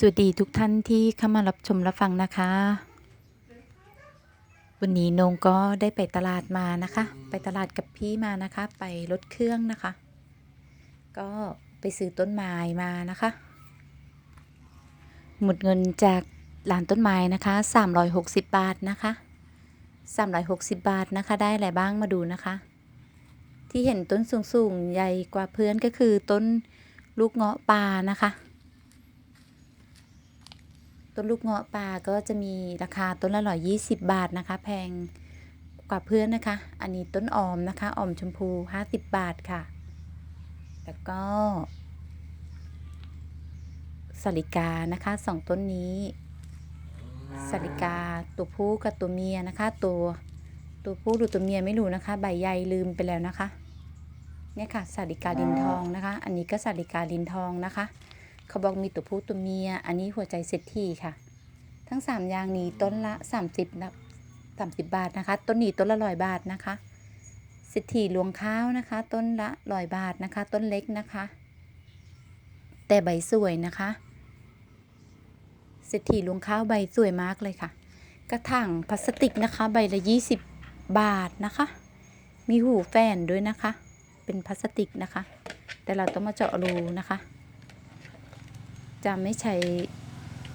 สวัสดีทุกท่านที่เข้ามารับชมรับฟังนะคะ วันนี้นงก็ได้ไปตลาดมานะคะ ไปตลาดกับพี่มานะคะ ไปรถเครื่องนะคะ ก็ไปซื้อต้นไม้มานะคะ หมดเงินจากร้านต้นไม้นะคะ 360 บาทนะคะ 360 บาทนะคะ ได้อะไรบ้างมาดูนะคะ ที่เห็นต้นสูงๆ ใหญ่กว่าเพื่อนก็คือต้นลูกเงาะป่านะคะ ต้นลูกเงาะป่าก็จะมีราคาต้นละร้อยยี่สิบบาทนะคะ แพงกว่าเพื่อนนะคะ อันนี้ต้นออมนะคะออมชมพูห้าสิบบาทค่ะ แล้วก็สาลิกานะคะสองต้นนี้สาลิกาตัวผู้กับตัวเมียนะคะ ตัวตัวผู้หรือตัวเมียไม่รู้นะคะ ใบใหญ่ลืมไปแล้วนะคะ เนี่ยค่ะสาลิกาดินทองนะคะ อันนี้ก็สาลิกาดินทองนะคะ เขาบอกมีตัวผู้ตัวเมีย อันนี้หัวใจเศรษฐีค่ะ ทั้งสามอย่างนี้ต้นละ 30นะ30 บาทนะคะ ต้นนี้ต้นละร้อยบาทนะคะเศรษฐีรวงข้าวนะคะ ต้นละร้อยบาทนะคะ ต้นเล็กนะคะ แต่ใบสวยนะคะเศรษฐีรวงข้าวใบสวยมากเลยค่ะ กระถางพลาสติกนะคะ ใบละ 20 บาทนะคะ มีหูแฟนด้วยนะคะ เป็นพลาสติกนะคะ แต่เราต้องมาเจาะรูนะคะ จะไม่ใช้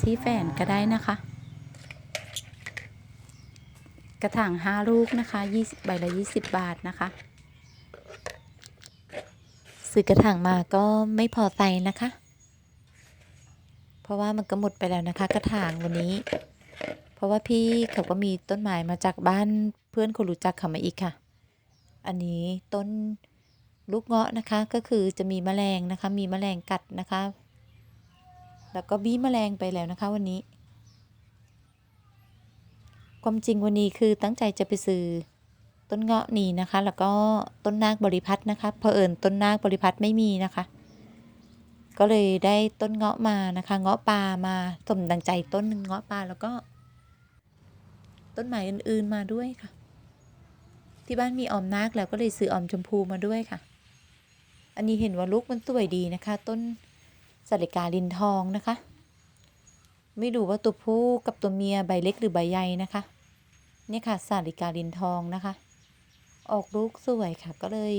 ที่แฝนก็ได้นะคะ กระถางห้าลูกนะคะยี่ใบละยี่สิบบาทนะคะ ซื้อกระถางมาก็ไม่พอใจนะคะ เพราะว่ามันก็หมดไปแล้วนะคะ กระถางวันนี้ เพราะว่าพี่เขาก็มีต้นไม้มาจากบ้านเพื่อนคนรู้จักเขามาอีกค่ะ อันนี้ต้นลูกเงาะนะคะก็คือจะมีแมลงนะคะ มีแมลงกัดนะคะ แล้วก็บี้แมลงไปแล้วนะคะวันนี้ ความจริงวันนี้คือตั้งใจจะไปซื้อต้นเงาะนี่นะคะ แล้วก็ต้นนาคบริพัตรนะคะเพอเอิญต้นนาคบริพัตรไม่มีนะคะ ก็เลยได้ต้นเงาะมานะคะ เงาะป่ามาสมดังใจต้นหนึ่งเงาะป่าแล้วก็ ต้นไม้อื่นๆมาด้วยค่ะ ที่บ้านมีออมนาคแล้วก็เลยซื้อออมชมพูมาด้วยค่ะ อันนี้เห็นว่าลูกมันสวยดีนะคะ ต้น สาลิกาลินทองนะคะ ไม่รู้ว่าตัวผู้กับตัวเมียใบเล็กหรือใบใหญ่นะคะนี่ค่ะสาลิกาลินทองนะคะ ออกลูกสวยค่ะก็เลย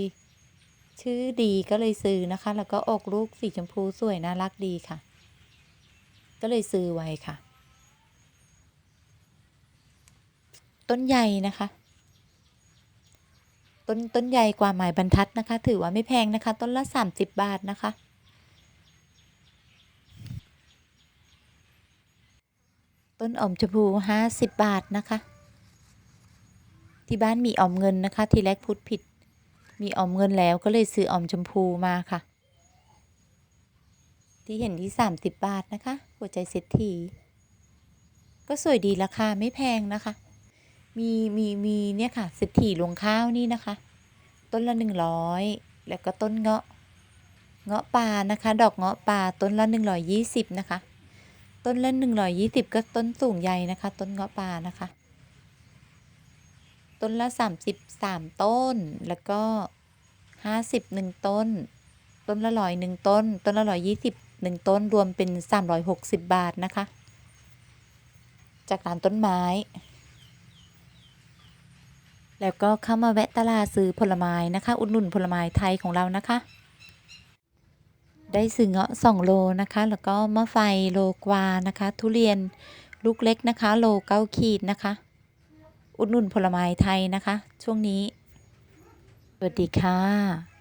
ชื่อดีก็เลยซื้อนะคะ แล้วก็ออกลูกสีชมพูสวยน่ารักดีค่ะ ก็เลยซื้อไว้ค่ะ ต้นใหญ่นะคะต้นต้นใหญ่กว่าหมายบรรทัดนะคะ ถือว่าไม่แพงนะคะ ต้นละ 30 บาทนะคะ ต้นออมชมพูห้าสิบบาทนะคะ ที่บ้านมีออมเงินนะคะ ทีแรกพูดผิด มีออมเงินแล้วก็เลยซื้อออมชมพูมาค่ะ ที่เห็นที่สามสิบบาทนะคะ หัวใจเศรษฐีก็สวยดีราคาไม่แพงนะคะ มีมีมีเนี่ยค่ะเศรษฐีรวงข้าวนี่นะคะ ต้นละหนึ่งร้อยแล้วก็ต้นเงาะเงาะป่านะคะ ดอกเงาะป่าต้นละหนึ่งร้อยยี่สิบนะคะ ต้นละหนึ่งร้อยยี่สิบก็ต้นสูงใหญ่นะคะ ต้นเงาะป่านะคะ ต้นละสามสิบสามต้น แล้วก็ห้าสิบหนึ่งต้น ต้นละร้อยหนึ่งต้น ต้นละร้อยยี่สิบหนึ่งต้นรวมเป็นสามร้อยหกสิบบาทนะคะ จากร้านต้นไม้ แล้วก็เข้ามาแวะตลาดซื้อผลไม้นะคะ อุดหนุนผลไม้ไทยของเรานะคะ ได้ซื้อเงาะ2โลนะคะ แล้วก็มะไฟโลกว่านะคะ ทุเรียนลูกเล็กนะคะ โลเก้าขีดนะคะ อุดหนุนผลไม้ไทยนะคะ ช่วงนี้สวัสดีค่ะ